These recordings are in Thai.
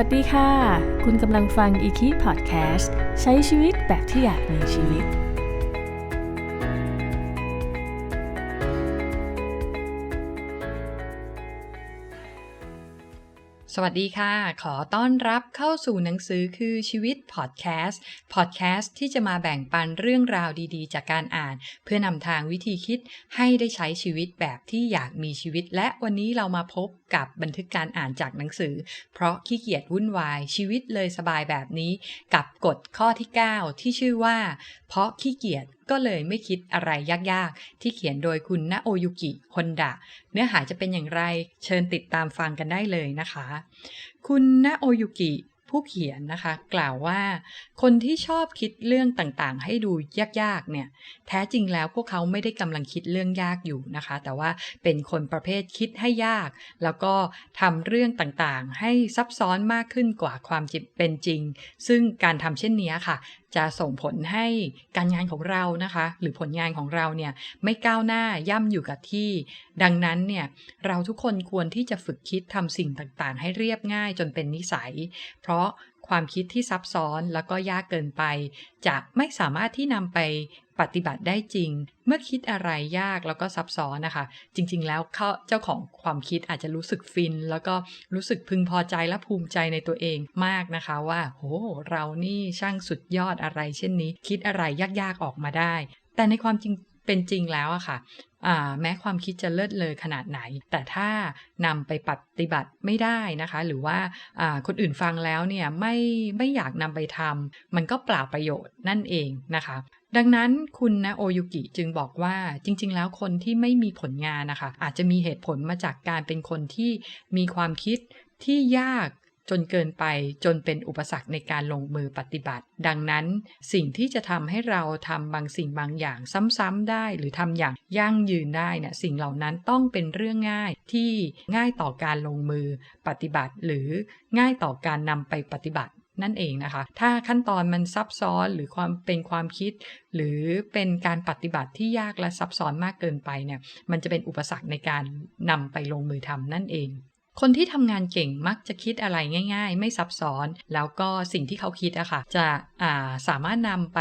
วัสดีค่ะ คุณกำลังฟังอีคีพอดแคสต์ใช้ชีวิตแบบที่อยากมีชีวิต สวัสดีค่ะ ขอต้อนรับเข้าสู่หนังสือคือชีวิตพอดแคสต์ พอดแคสต์ที่จะมาแบ่งปันเรื่องราวดีๆ จากการอ่าน เพื่อนำทางวิธีคิดให้ได้ใช้ชีวิตแบบที่อยากมีชีวิต และวันนี้เรามาพบกับบันทึกการอ่านจากหนังสือ เพราะขี้เกียจวุ่นวายชีวิตเลยสบายแบบนี้ กับกฎข้อที่ 9 ที่ชื่อว่า เพราะขี้เกียจ ก็เลยไม่คิดอะไรยากๆ ที่เขียนโดยคุณณโอยุกิฮอนดะ เนื้อหาจะเป็นอย่างไรเชิญติดตามฟังกันได้เลยนะคะ คุณณโอยุกิผู้เขียนนะคะกล่าวว่า คนที่ชอบคิดเรื่องต่างๆ ให้ดูยากๆเนี่ยแท้จริงแล้วพวกเขาไม่ได้กำลังคิดเรื่องยากอยู่นะคะ แต่ว่าเป็นคนประเภทคิดให้ยาก แล้วก็ทำเรื่องต่างๆ ให้ซับซ้อนมากขึ้นกว่าความจิเป็นจริง ซึ่งการทำเช่นนี้ค่ะจะส่งผลให้การงานของเรานะคะ หรือผลงานของเราเนี่ยไม่ก้าวหน้าย่ำอยู่กับที่ ดังนั้นเนี่ยเราทุกคนควรที่จะฝึกคิดทำสิ่งต่างๆ ให้เรียบง่ายจนเป็นนิสัย เพราะ ความคิดที่ซับซ้อนแล้วก็ยากเกินไป จะไม่สามารถที่นำไปปฏิบัติได้จริง เมื่อคิดอะไรยากแล้วก็ซับซ้อนนะคะ จริง ๆ แล้วเขาเจ้าของความคิดอาจจะรู้สึกฟิน แล้วก็รู้สึกพึงพอใจและภูมิใจในตัวเองมากนะคะว่า โห เรานี่ช่างสุดยอดอะไรเช่นนี้ คิดอะไรยากๆออกมาได้ แต่ในความจริงเป็นจริงแล้วอะค่ะแม้ความคิดจะเลิศเลยขนาดไหน แต่ถ้านำไปปฏิบัติไม่ได้นะคะ หรือว่าคนอื่นฟังแล้วเนี่ยไม่ไม่อยากนำไปทำมันก็เปล่าประโยชน์นั่นเองนะคะดังนั้นคุณนะโอยุกิจึงบอกว่าจริง ๆ แล้วคนที่ไม่มีผลงานนะคะ อาจจะมีเหตุผลมาจากการเป็นคนที่มีความคิดที่ยาก จนเกินไปจนเป็นอุปสรรคในการลงมือปฏิบัติ ดังนั้นสิ่งที่จะทำให้เราทำบางสิ่งบางอย่างซ้ำๆได้ หรือทำอย่างยั่งยืนได้นะสิ่งเหล่านั้นต้องเป็นเรื่องง่ายที่ง่ายต่อการลงมือปฏิบัติ หรือง่ายต่อการนำไปปฏิบัตินั่นเองนะคะ ถ้าขั้นตอนมันซับซ้อนหรือความเป็นความคิด หรือเป็นการปฏิบัติที่ยากและซับซ้อนมากเกินไปเนี่ย มันจะเป็นอุปสรรคในการนำไปลงมือทำนั่นเอง คนที่ทำงานเก่งมักจะคิดอะไรง่าย ๆ ไม่ซับซ้อน แล้วก็สิ่งที่เขาคิดอะค่ะจะาสามารถนำไป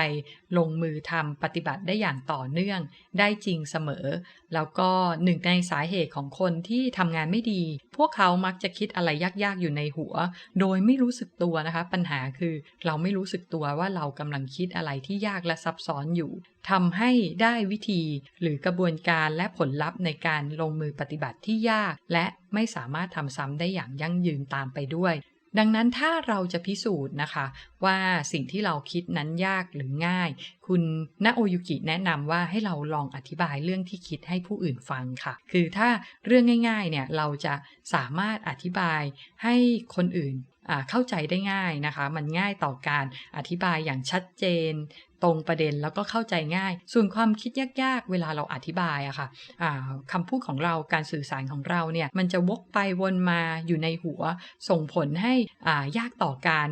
ลงมือทำปฏิบัติได้อย่างต่อเนื่อง ได้จริงเสมอ แล้วก็หนึ่งในสาเหตุของคนที่ทำงานไม่ดี พวกเขามักจะคิดอะไรยากๆอยู่ในหัว โดยไม่รู้สึกตัวนะคะ ปัญหาคือเราไม่รู้สึกตัวว่าเรากำลังคิดอะไรที่ยากและซับซ้อนอยู่ทำให้ได้วิธีหรือกระบวนการและผลลัพธ์ในการลงมือปฏิบัติที่ยาก และไม่สามารถทำซ้ำได้อย่างยั่งยืนตามไปด้วย ดังนั้นถ้าเราจะพิสูจน์นะคะ ว่าสิ่งที่เราคิดนั้นยากหรือง่าย คุณนาโอยุกิแนะนำว่าให้เราลองอธิบายเรื่องที่คิดให้ผู้อื่นฟังค่ะ คือถ้าเรื่องง่ายๆเนี่ยเราจะสามารถอธิบายให้คนอื่นเข้าใจได้ง่ายนะคะ มันง่ายต่อการอธิบายอย่างชัดเจน ตรงประเด็นแล้วก็เข้าใจง่าย ส่วนความคิดยากๆ เวลาเราอธิบายอะคะ่ะคำพูดของเราการสื่อสารของเราเนี่ยมันจะวกไปวนมาอยู่ในหัว ส่งผลให้ยากต่อการ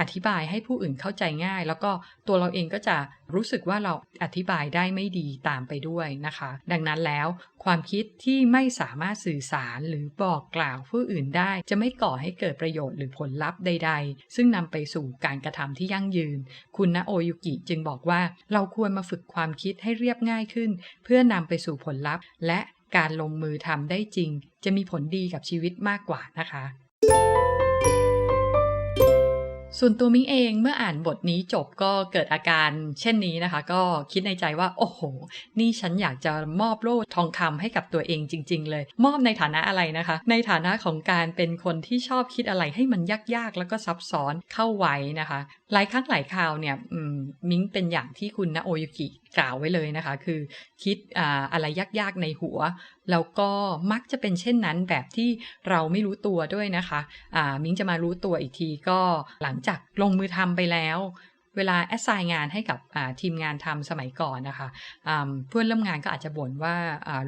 อธิบายให้ผู้อื่นเข้าใจง่าย แล้วก็ตัวเราเองก็จะรู้สึกว่าเราอธิบายได้ไม่ดีตามไปด้วยนะคะ ดังนั้นแล้วความคิดที่ไม่สามารถสื่อสารหรือบอกกล่าวผู้อื่นได้ จะไม่ก่อให้เกิดประโยชน์หรือผลลัพธ์ใด ๆ ซึ่งนำไปสู่การกระทำที่ยั่งยืน คุณณโอยุกิจึงบอกว่า เราควรมาฝึกความคิดให้เรียบง่ายขึ้น เพื่อนำไปสู่ผลลัพธ์ และการลงมือทำได้จริง จะมีผลดีกับชีวิตมากกว่านะคะ ส่วนตัวมิ้งเองเมื่ออ่านบทนี้จบก็เกิดอาการเช่นนี้นะคะ ก็คิดในใจว่า โอ้โห นี่ฉันอยากจะมอบโล่ทองคำให้กับตัวเองจริง ๆ เลย มอบในฐานะอะไรนะคะ ในฐานะของการเป็นคนที่ชอบคิดอะไรให้มันยากๆ แล้วก็ซับซ้อนเข้าไว้นะคะ หลายครั้งหลายคราวเนี่ยมิ้งเป็นอย่างที่คุณนะโอยุกิ กล่าวไว้เลยนะคะ คือคิดอะไรยากๆในหัว แล้วก็มักจะเป็นเช่นนั้นแบบที่เราไม่รู้ตัวด้วยนะคะะมิ้งจะมารู้ตัวอีกทีก็หลังจากลงมือทำไปแล้ว เวลาแอสไซน์งานให้กับทีมงานทำสมัยก่อนนะคะเพื่อนร่วมงานก็อาจจะบ่นว่า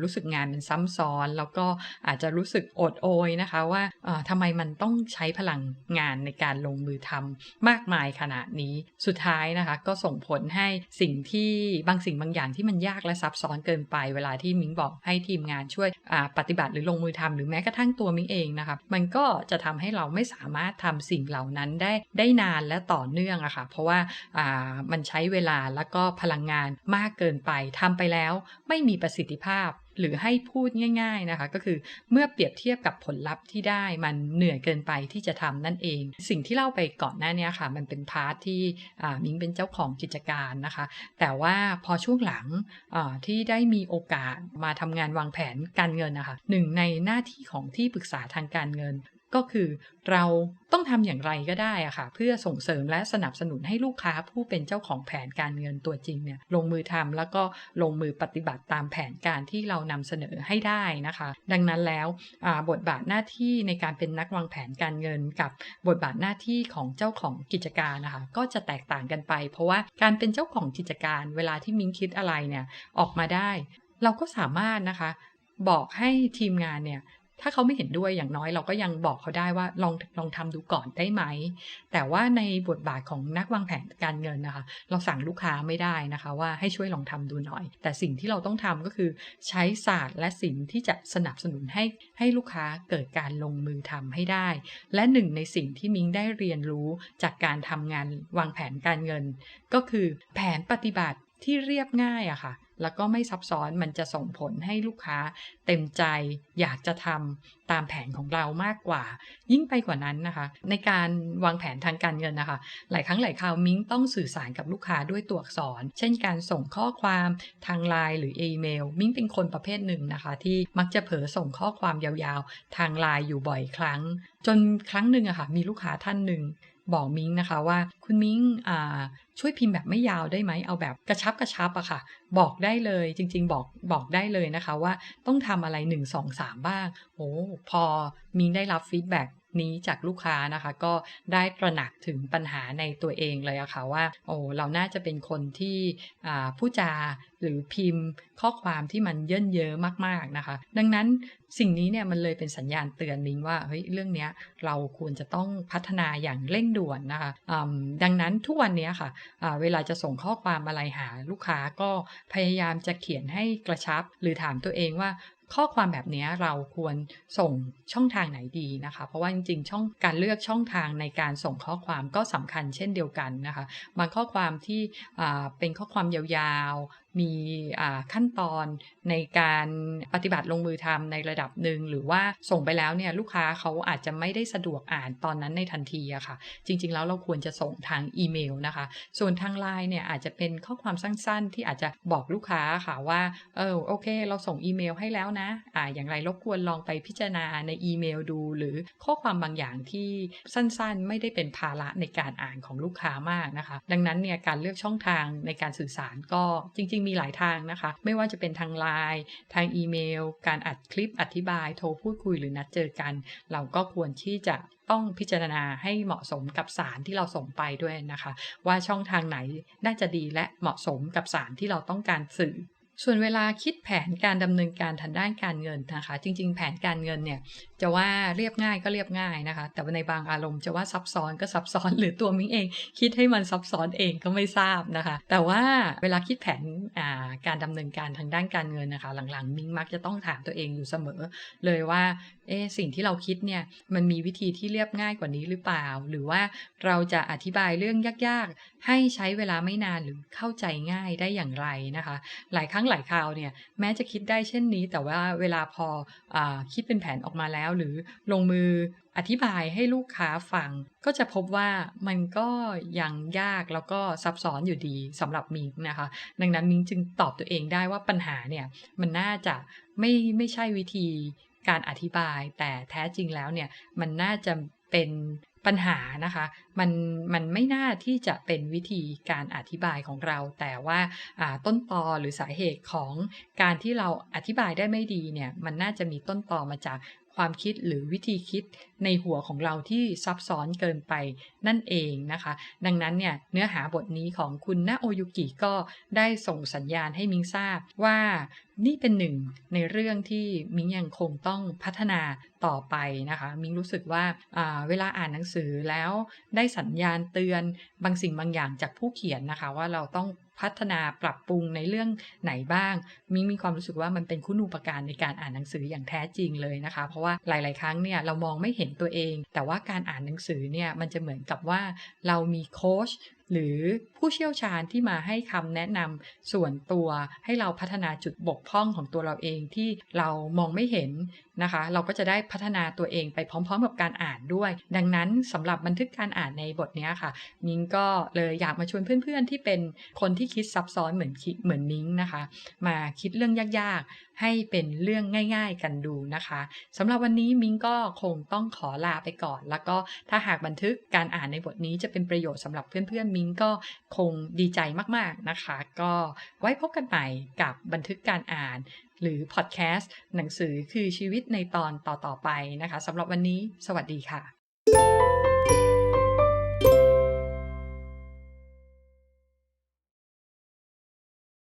รู้สึกงานมันซ้ำซ้อน แล้วก็อาจจะรู้สึกอดโอยนะคะว่าทำไมมันต้องใช้พลังงานในการลงมือทำมากมายขนาดนี้สุดท้ายนะคะ ก็ส่งผลให้สิ่งที่บางสิ่งบางอย่างที่มันยากและซับซ้อนเกินไป เวลาที่มิ้งบอกให้ทีมงานช่วยปฏิบัติหรือลงมือทำหรือแม้กระทั่งตัวมิ้งเองนะคะมันก็จะทำให้เราไม่สามารถทำสิ่งเหล่านั้นได้ได้นานและต่อเนื่องอะคะ่ะเพราะว่ามันใช้เวลาแล้วก็พลังงานมากเกินไปทำไปแล้วไม่มีประสิทธิภาพหรือให้พูดง่ายๆนะคะ ก็คือเมื่อเปรียบเทียบกับผลลัพธ์ที่ได้มันเหนื่อยเกินไปที่จะทำนั่นเอง สิ่งที่เล่าไปก่อนหน้านี้ค่ะ มันเป็นพาร์ทที่มิงเป็นเจ้าของกิจการนะคะ แต่ว่าพอช่วงหลังที่ได้มีโอกาสมาทำงานวางแผนการเงินนะคะหนึ่งในหน้าที่ของที่ปรึกษาทางการเงิน ก็คือเราต้องทำอย่างไรก็ได้อะค่ะ เพื่อส่งเสริมและสนับสนุนให้ลูกค้าผู้เป็นเจ้าของแผนการเงินตัวจริงเนี่ยลงมือทำแล้วก็ลงมือปฏิบัติตามแผนการที่เรานำเสนอให้ได้นะคะ ดังนั้นแล้วบทบาทหน้าที่ในการเป็นนักวางแผนการเงิน กับบทบาทหน้าที่ของเจ้าของกิจการนะคะ ก็จะแตกต่างกันไป เพราะว่าการเป็นเจ้าของกิจการเวลาที่มิ้งคิดอะไรเนี่ยออกมาได้ เราก็สามารถนะคะบอกให้ทีมงานเนี่ย ถ้าเขาไม่เห็นด้วยอย่างน้อยเราก็ยังบอกเขาได้ว่าลองลองทำดูก่อนได้ไหม แต่ว่าในบทบาทของนักวางแผนการเงินนะคะ เราสั่งลูกค้าไม่ได้นะคะว่าให้ช่วยลองทำดูหน่อย แต่สิ่งที่เราต้องทำก็คือใช้ศาสตร์และสิ่งที่จะสนับสนุนให้ให้ลูกค้าเกิดการลงมือทำให้ได้ และหนึ่งในสิ่งที่มิ้งได้เรียนรู้จากการทำงานวางแผนการเงิน ก็คือแผนปฏิบัติที่เรียบง่ายอะค่ะ แล้วก็ไม่ซับซ้อนมันจะส่งผลให้ลูกค้าเต็มใจอยากจะทำตามแผนของเรามากกว่า ยิ่งไปกว่านั้นนะคะ ในการวางแผนทางการเงินนะคะ หลายครั้งหลายคราวมิ้งต้องสื่อสารกับลูกค้าด้วยตัวอักษร เช่นการส่งข้อความทางไลน์หรืออีเมล มิ้งเป็นคนประเภทหนึ่งนะคะ ที่มักจะเผลอส่งข้อความยาวๆ ทางไลน์อยู่บ่อยครั้งจนครั้งหนึ่งอะค่ะมีลูกค้าท่านหนึ่งบอกมิ้งนะคะว่า คุณมิ้งช่วยพิมพ์แบบไม่ยาวได้ไหมเอาแบบกระชับกระชับอะค่ะ บอกได้เลยจริง ๆ บอกบอกได้เลยนะคะว่าต้องทำอะไร 1 2 3 บ้างโอ้พอมิ้งได้รับฟีดแบ็ นี้จากลูกค้านะคะ ก็ได้ตระหนักถึงปัญหาในตัวเองเลยอะค่ะว่าโอ้เราน่าจะเป็นคนที่ผู้จาหรือพิมพ์ข้อความที่มันเยินเยอะมากๆนะคะ ดังนั้นสิ่งนี้เนี่ยมันเลยเป็นสัญญาณเตือนนิ้งว่าเฮ้ยเรื่องนี้เราควรจะต้องพัฒนาอย่างเร่งด่วนนะคะดังนั้นทุกวันนี้ค่ะเวลาจะส่งข้อความอะไรหาลูกค้าก็พยายามจะเขียนให้กระชับ หรือถามตัวเองว่า ข้อความแบบนี้เราควรส่งช่องทางไหนดีนะคะ เพราะว่าจริงๆช่องการเลือกช่องทางในการส่งข้อความก็สำคัญเช่นเดียวกันนะคะ บางข้อความที่เป็นข้อความยาวมีขั้นตอนในการปฏิบัติลงมือทำในระดับหนึ่งหรือว่าส่งไปแล้วเนี่ยลูกค้าเขาอาจจะไม่ได้สะดวกอ่านตอนนั้นในทันทีอะค่ะ จริง ๆ แล้วเราควรจะส่งทางอีเมลนะคะ ส่วนทางไลน์เนี่ยอาจจะเป็นข้อความสั้นๆ ที่อาจจะบอกลูกค้าค่ะว่าเออโอเค เราส่งอีเมลให้แล้วนะอ่าอย่างไรรบกวนลองไปพิจารณาในอีเมลดู หรือข้อความบางอย่างที่สั้นๆ ไม่ได้เป็นภาระในการอ่านของลูกค้ามากนะคะ ดังนั้นเนี่ยการเลือกช่องทางในการสื่อสารก็จริงๆมีหลายทางนะคะ ไม่ว่าจะเป็นทางไลน์ทางอีเมล การอัดคลิปอธิบายโทรพูดคุยหรือนัดเจอกัน เราก็ควรที่จะต้องพิจารณาให้เหมาะสมกับสารที่เราส่งไปด้วยนะคะ ว่าช่องทางไหนน่าจะดีและเหมาะสมกับสารที่เราต้องการสื่อ ส่วนเวลาคิดแผนการดำเนินการทางด้านการเงินนะคะ จริง ๆ แผนการเงินเนี่ยจะว่าเรียบง่ายก็เรียบง่ายนะคะ แต่ในบางอารมณ์จะว่าซับซ้อนก็ซับซ้อน หรือตัวมิ้งเอง คิดให้มันซับซ้อนเองก็ไม่ทราบนะคะ แต่ว่าเวลาคิดแผนการดำเนินการทางด้านการเงินนะคะ หลังๆ มิ้งมักจะต้องถามตัวเองอยู่เสมอ เลยว่าเออสิ่งที่เราคิดเนี่ยมันมีวิธีที่เรียบง่ายกว่านี้หรือเปล่า หรือว่าเราจะอธิบายเรื่องยากๆ ให้ใช้เวลาไม่นานหรือเข้าใจง่ายได้อย่างไรนะคะ หลายครั้งหลายคราวเนี่ยแม้จะคิดได้เช่นนี้ แต่ว่าเวลาพออคิดเป็นแผนออกมาแล้ว หรือลงมืออธิบายให้ลูกค้าฟัง ก็จะพบว่ามันก็ยังยากแล้วก็ซับซ้อนอยู่ดีสำหรับมิงนะคะ ดังนั้นมิงจึงตอบตัวเองได้ว่าปัญหาเนี่ยมันน่าจะไม่ไม่ใช่วิธีการอธิบายแต่แท้จริงแล้วเนี่ยมันน่าจะ เป็นปัญหานะคะมันมันไม่น่าที่จะเป็นวิธีการอธิบายของเรา แต่ว่าต้นตอหรือสาเหตุของการที่เราอธิบายได้ไม่ดีเนี่ยมันน่าจะมีต้นตอมาจาก ความคิดหรือวิธีคิดในหัวของเราที่ซับซ้อนเกินไปนั่นเองนะคะ ดังนั้นเนี่ยเนื้อหาบทนี้ของคุณนาโอยุกิก็ได้ส่งสัญญาณให้มิงทราบว่านี่เป็นหนึ่งในเรื่องที่มิงยังคงต้องพัฒนาต่อไปนะคะ มิงรู้สึกว่าเวลาอ่านหนังสือแล้วได้สัญญาณเตือนบางสิ่งบางอย่างจากผู้เขียนนะคะ ว่าเราต้อง พัฒนาปรับปรุงในเรื่องไหนบ้าง มิงมีความรู้สึกว่ามันเป็นคุณูปการในการอ่านหนังสืออย่างแท้จริงเลยนะคะ เพราะว่าหลาย ๆ ครั้งเนี่ยเรามองไม่เห็นตัวเอง แต่ว่าการอ่านหนังสือเนี่ยมันจะเหมือนกับว่าเรามีโค้ชหรือผู้เชี่ยวชาญที่มาให้คำแนะนำส่วนตัวให้เราพัฒนาจุดบกพร่องของตัวเราเองที่เรามองไม่เห็น นะคะ เราก็จะได้พัฒนาตัวเองไปพร้อม ๆ กับการอ่านด้วย ดังนั้นสำหรับบันทึกการอ่านในบทนี้ค่ะ นิ้งก็เลยอยากมาชวนเพื่อนๆ ที่เป็นคนที่คิดซับซ้อนเหมือนเหมือนนิ้งนะคะ มาคิดเรื่องยากๆ ให้เป็นเรื่องง่าย ๆ กันดูนะคะสำหรับวันนี้มิ้งก็คงต้องขอลาไปก่อน แล้วก็ถ้าหากบันทึกการอ่านในบทนี้จะเป็นประโยชน์สำหรับเพื่อนๆ มิ้งก็คงดีใจมากๆนะคะ ก็ไว้พบกันใหม่กับบันทึกการอ่าน หรือพอดแคสต์หนังสือคือชีวิตในตอนต่อๆไปนะคะสำหรับวันนี้ สวัสดีค่ะ